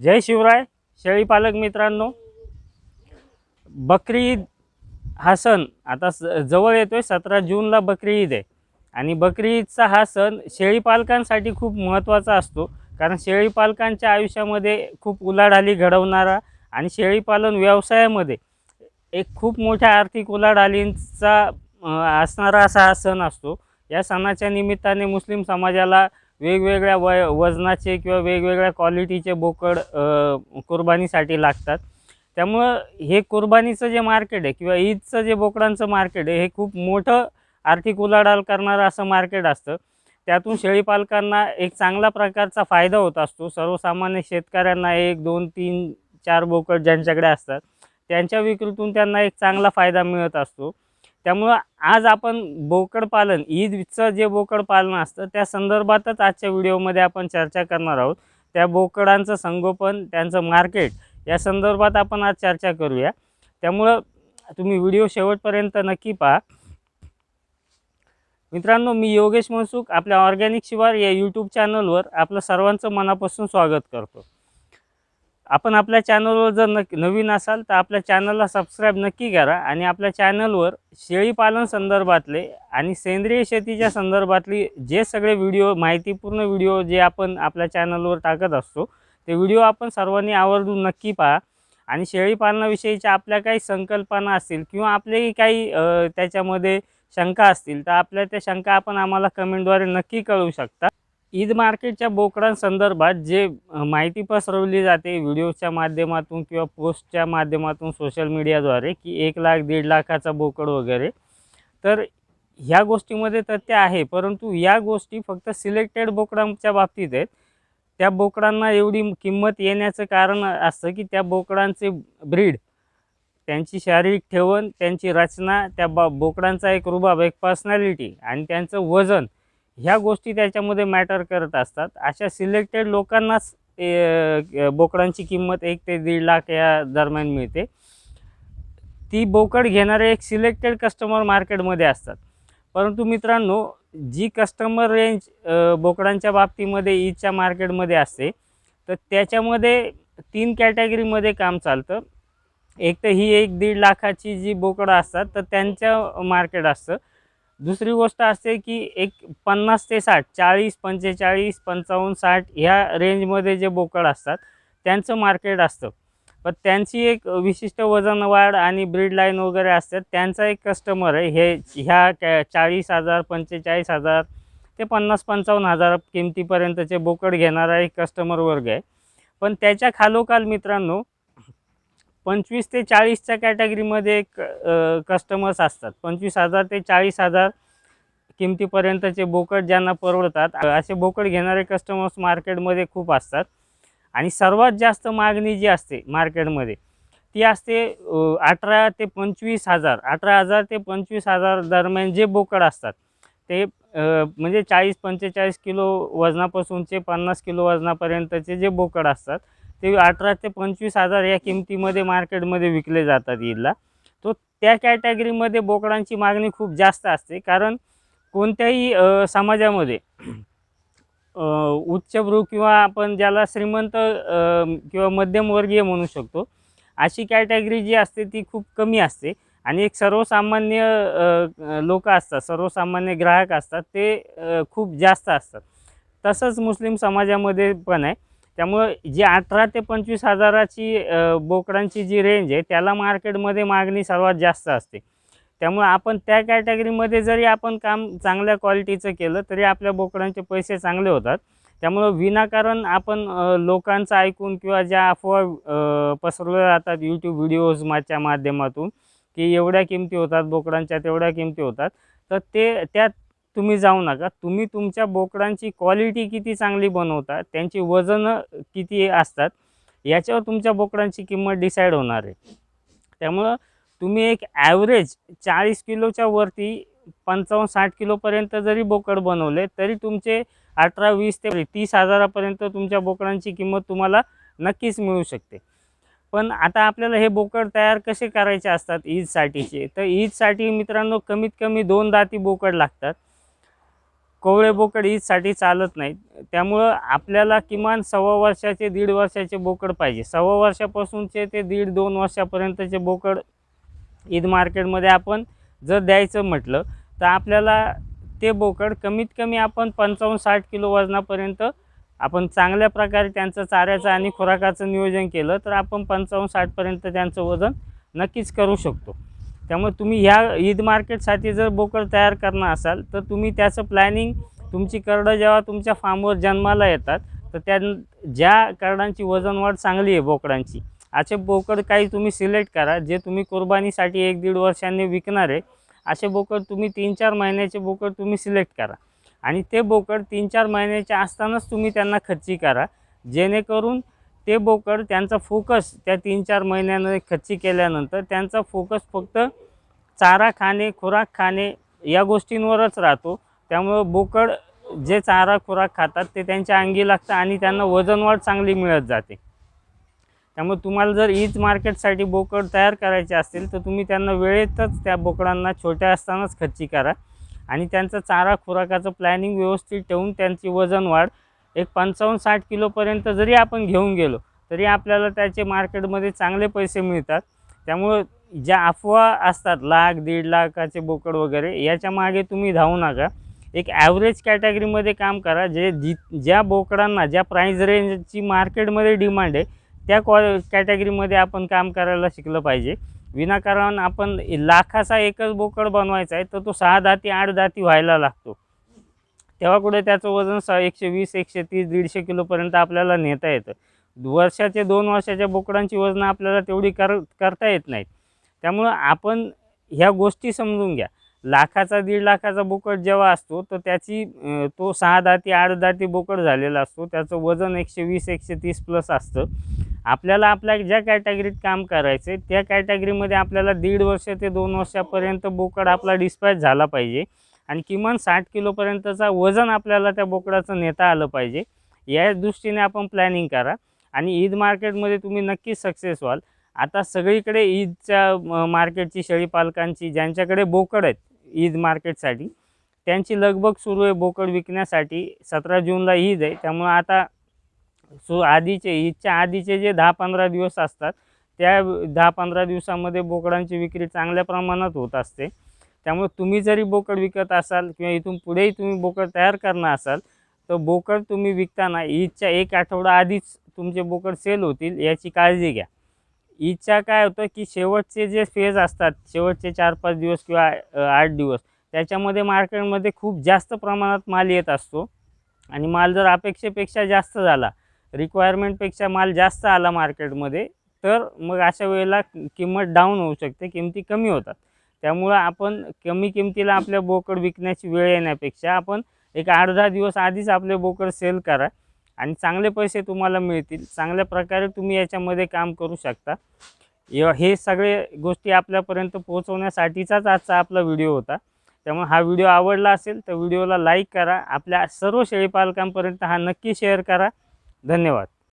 जय शिवराय शेळी पालक मित्रांनो. बकरी ईद हा सण आता जवळ जवळ आहे सतरा जूनला बकरी ईद आहे. आणि बकरी ईदचा हा सण शेळी पालकांसाठी खूप महत्त्वाचा असतो. कारण शेळी पालकांच्या आयुष्यामध्ये खूप उलाढाली घडवणारा आणि शेळीपालन व्यवसायामध्ये एक खूप मोठ्या आर्थिक उलाढालींचा असणारा असा हा सण असतो. या सणाच्या निमित्ताने मुस्लिम समाजाला वेगवेगळ्या वय वजनाचे किंवा वेगवेगळ्या क्वालिटीचे बोकड कुर्बानीसाठी लागतात. त्यामुळं हे कुर्बानीचं जे मार्केट आहे किंवा ईदचं जे बोकडांचं मार्केट आहे हे खूप मोठं आर्थिक उलाढाल करणारं असं मार्केट असतं. त्यातून शेळीपालकांना एक चांगला प्रकारचा फायदा होत असतो. सर्वसामान्य शेतकऱ्यांना एक दोन तीन चार बोकड ज्यांच्याकडे असतात त्यांच्या विक्रीतून त्यांना एक चांगला फायदा मिळत असतो. त्यामुळं आज आपण बोकड पालन ईदचं जे बोकड पालन असतं त्या संदर्भातच आजच्या व्हिडिओमध्ये आपण चर्चा करणार आहोत. त्या बोकडांचं संगोपन त्यांचं मार्केट या संदर्भात आपण आज चर्चा करूया. त्यामुळं तुम्ही व्हिडिओ शेवटपर्यंत नक्की पहा. मित्रांनो मी योगेश मनसुख आपल्या ऑर्गॅनिक शिवार या यूट्यूब चॅनलवर आपलं सर्वांचं मनापासून स्वागत करतो. आपण आपल्या चॅनलवर जर नक्की नवीन असाल तर आपल्या चॅनलला सबस्क्राईब नक्की करा आणि आपल्या चॅनलवर शेळीपालन संदर्भातले आणि सेंद्रिय शेतीच्या संदर्भातली जे सगळे व्हिडिओ माहितीपूर्ण व्हिडिओ जे आपण आपल्या चॅनलवर टाकत असतो ते व्हिडिओ आपण सर्वांनी आवर्जून नक्की पहा. आणि शेळीपालनाविषयीच्या आपल्या काही संकल्पना असतील किंवा आपलेही काही त्याच्यामध्ये शंका असतील तर आपल्या त्या शंका आपण आम्हाला कमेंटद्वारे नक्की कळवू शकता. ईद मार्केटच्या बोकडांसंदर्भात जे माहिती पसरवली जाते व्हिडिओच्या माध्यमातून किंवा पोस्टच्या माध्यमातून सोशल मीडियाद्वारे की एक लाख दीड लाखाचा बोकड वगैरे तर ह्या गोष्टीमध्ये तथ्य आहे. परंतु या गोष्टी फक्त सिलेक्टेड बोकडांच्या बाबतीत आहेत. त्या बोकडांना एवढी किंमत येण्याचं कारण असतं की त्या बोकडांचे ब्रीड त्यांची शारीरिक ठेवण त्यांची रचना त्या बा बोकडांचा एक रुबाब एक पर्सनॅलिटी आणि त्यांचं वजन ह्या गोष्टी त्याच्यामध्ये मॅटर करत असतात. अशा सिलेक्टेड लोकांनाच बोकडांची किंमत एक ते दीड लाख या दरम्यान मिळते. ती बोकड घेणारे एक सिलेक्टेड कस्टमर मार्केटमध्ये असतात. परंतु मित्रांनो जी कस्टमर रेंज बोकडांच्या बाबतीमध्ये ईदच्या मार्केटमध्ये असते तर त्याच्यामध्ये तीन कॅटेगरीमध्ये काम चालतं. एक तर ही एक दीड लाखाची जी बोकडं असतात तर त्यांचं मार्केट असतं. दुसरी गोष्ट असते की एक पन्नास ते साठ चाळीस पंचेचाळीस पंचावन्न साठ ह्या रेंजमध्ये जे बोकड असतात त्यांचं मार्केट असतं. पण त्यांची एक विशिष्ट वजन वाढ आणि ब्रीड लाईन वगैरे असतात त्यांचा एक कस्टमर आहे हे ह्या कॅ चाळीस हजार पंचेचाळीस हजार ते पन्नास पंचावन्न हजार किमतीपर्यंतचे बोकड घेणारा एक कस्टमर वर्ग आहे. पण त्याच्या खालोखाल मित्रांनो पंचवीस ते चाळीसच्या कॅटेगरीमध्ये क कस्टमर्स असतात. पंचवीस हजार ते चाळीस हजार किमतीपर्यंतचे बोकड ज्यांना परवडतात असे बोकड घेणारे कस्टमर्स मार्केटमध्ये खूप असतात. आणि सर्वात जास्त मागणी जी असते मार्केटमध्ये ती असते अठरा ते पंचवीस हजार. अठरा हजार ते पंचवीस हजार दरम्यान जे बोकड असतात ते म्हणजे चाळीस पंचेचाळीस किलो वजनापासूनचे पन्नास किलो वजनापर्यंतचे जे बोकड असतात ते अठरा ते पंचवीस हजार या किमतीमध्ये मार्केटमध्ये विकले जातात ईदला तो त्या कॅटेगरीमध्ये बोकडांची मागणी खूप जास्त असते. कारण कोणत्याही समाजामध्ये उच्चभ्रू किंवा आपण ज्याला श्रीमंत किंवा मध्यमवर्गीय म्हणू शकतो अशी कॅटेगरी जी असते ती खूप कमी असते. आणि एक सर्वसामान्य लोक असतात सर्वसामान्य ग्राहक असतात ते खूप जास्त असतात. तसंच मुस्लिम समाजामध्ये पण आहे. त्यामुळं जी अठरा ते पंचवीस हजाराची बोकडांची जी रेंज आहे त्याला मार्केटमध्ये मागणी सर्वात जास्त असते. त्यामुळे आपण त्या कॅटेगरीमध्ये जरी आपण काम चांगल्या क्वालिटीचं केलं तरी आपल्या बोकडांचे पैसे चांगले होतात. त्यामुळं विनाकारण आपण लोकांचं ऐकून किंवा ज्या अफवा पसरवल्या जातात यूट्यूब व्हिडिओजच्या माध्यमातून की एवढ्या किमती होतात बोकडांच्या तेवढ्या किमती होतात तर ते त्यात तुम्ही जाऊ नका. तुम्ही तुमच्या बोकडांची क्वालिटी किती चांगली बनवता त्यांची वजनं किती असतात याच्यावर तुमच्या बोकडांची किंमत डिसाईड होणार आहे. त्यामुळं तुम्ही एक ॲव्हरेज चाळीस किलोच्या वरती पंचावन्न साठ किलोपर्यंत जरी बोकड बनवले तरी तुमचे अठरा वीस ते तीस हजारापर्यंत तुमच्या बोकडांची किंमत तुम्हाला नक्कीच मिळू शकते. पण आता आपल्याला हे बोकड तयार कसे करायचे असतात ईदसाठीचे? तर ईदसाठी मित्रांनो कमीत कमी दोन दाती बोकड लागतात. कोवळे बोकड ईदसाठी चालत नाहीत. त्यामुळं आपल्याला किमान सव्वा वर्षाचे दीड वर्षाचे बोकड पाहिजे. सव्वा वर्षापासूनचे ते दीड दोन वर्षापर्यंतचे बोकड ईद मार्केटमध्ये आपण जर द्यायचं म्हटलं तर आपल्याला ते बोकड कमीत कमी आपण पंचावन्न साठ किलो वजनापर्यंत आपण चांगल्या प्रकारे त्यांचं चाऱ्याचं आणि खुराकाचं नियोजन केलं तर आपण पंचावन्न साठपर्यंत त्यांचं वजन नक्कीच करू शकतो. त्यामुळे तुम्ही ह्या ईद मार्केटसाठी जर बोकड तयार करणार असाल तर तुम्ही त्याचं प्लॅनिंग तुमची करडं जेव्हा तुमच्या फार्मवर जन्माला येतात तर त्या ज्या करडांची वजन वाढ चांगली आहे बोकडांची असे बोकड काही तुम्ही सिलेक्ट करा जे तुम्ही कुर्बानीसाठी एक दीड वर्षांनी विकणार आहे असे बोकड तुम्ही तीन चार महिन्याचे बोकड तुम्ही सिलेक्ट करा. आणि ते बोकड तीन चार महिन्याचे असतानाच तुम्ही त्यांना खर्ची करा जेणेकरून ते बोकड त्यांचा फोकस त्या तीन चार महिन्यानं खच्ची केल्यानंतर त्यांचा फोकस फक्त चारा खाणे खुराक खाणे या गोष्टींवरच राहतो. त्यामुळं बोकड जे चारा खुराक खातात ते त्यांच्या अंगी लागतं आणि त्यांना वजनवाढ चांगली मिळत जाते. त्यामुळे तुम्हाला जर ईज मार्केटसाठी बोकड तयार करायचे असतील तर तुम्ही त्यांना वेळेतच त्या बोकडांना छोट्या असतानाच खच्ची करा आणि त्यांचं चारा खुराकाचं प्लॅनिंग व्यवस्थित ठेवून त्यांची वजन वाढ एक पंचावन्न साठ किलोपर्यंत जरी आपण घेऊन गेलो तरी आपल्याला त्याचे मार्केटमध्ये चांगले पैसे मिळतात. त्यामुळं ज्या अफवा असतात लाख दीड लाखाचे बोकड वगैरे याच्या मागे तुम्ही धावू नका. एक ॲव्हरेज कॅटेगरीमध्ये काम करा जे जी ज्या बोकडांना ज्या प्राईज रेंजची मार्केटमध्ये डिमांड आहे त्या क्वा कॅटेगरीमध्ये आपण काम करायला शिकलं पाहिजे. विनाकारण आपण लाखाचा एकच बोकड बनवायचा आहे तर तो सहा दाती आठ दाती व्हायला लागतो. तेव्हा कुठे त्याचं वजन स एकशे वीस एकशे तीस दीडशे किलोपर्यंत आपल्याला नेता येतं. वर्षाचे दोन वर्षाच्या बोकडांची वजनं आपल्याला तेवढी कर करता येत नाहीत. त्यामुळं आपण ह्या गोष्टी समजून घ्या. लाखाचा दीड लाखाचा बोकड जेव्हा असतो तर त्याची तो सहा दाती आठ दाती बोकड झालेला असतो. त्याचं वजन एकशे वीस एकशे तीस प्लस असतं. आपल्याला आपल्या ज्या कॅटेगरीत काम करायचं आहे त्या कॅटेगरीमध्ये आपल्याला दीड वर्ष ते दोन वर्षापर्यंत बोकड आपला डिस्पॅच झाला पाहिजे. आणि किमान साठ किलोपर्यंतचा वजन आपल्याला त्या बोकडाचं नेता आलं पाहिजे. या दृष्टीने आपण प्लॅनिंग करा. आणि ईद मार्केटमध्ये तुम्ही नक्कीच सक्सेस व्हाल. आता सगळीकडे ईदच्या मार्केटची शेळी पालकांची ज्यांच्याकडे बोकड आहेत ईद मार्केटसाठी त्यांची लगबग सुरू आहे बोकड विकण्यासाठी. सतरा जूनला ईद आहे. त्यामुळं आता सु आधीचे ईदच्या आधीचे जे दहा पंधरा दिवस असतात त्या दहा पंधरा दिवसामध्ये बोकडांची विक्री चांगल्या प्रमाणात होत असते. त्यामुळे तुम्ही जरी बोकड विकत असाल किंवा इथून पुढेही तुम्ही बोकड तयार करणार असाल तर बोकड तुम्ही विकताना ईदच्या एक आठवडा आधीच तुमचे बोकड सेल होतील याची काळजी घ्या. ईदच्या काय होतं की शेवटचे जे फेज असतात शेवटचे चार पाच दिवस किंवा आठ दिवस त्याच्यामध्ये मार्केटमध्ये खूप जास्त प्रमाणात माल येत असतो. आणि माल जर अपेक्षेपेक्षा जास्त झाला रिक्वायरमेंटपेक्षा माल जास्त आला मार्केटमध्ये तर मग अशा वेळेला किंमत डाऊन होऊ शकते किमती कमी होतात. त्यामुळं आपण कमी किमतीला आपल्या बोकड विकण्याची वेळ येण्यापेक्षा आपण एक आठ दहा दिवस आधीच आपले बोकड सेल करा आणि चांगले पैसे तुम्हाला मिळतील. चांगल्या प्रकारे तुम्ही याच्यामध्ये काम करू शकता. य- हे सगळे गोष्टी आपल्यापर्यंत पोहोचवण्यासाठीचाच आजचा आपला व्हिडिओ होता. त्यामुळे हा व्हिडिओ आवडला असेल तर व्हिडिओला लाईक करा. आपल्या सर्व शेळीपालकांपर्यंत हा नक्की शेअर करा. धन्यवाद.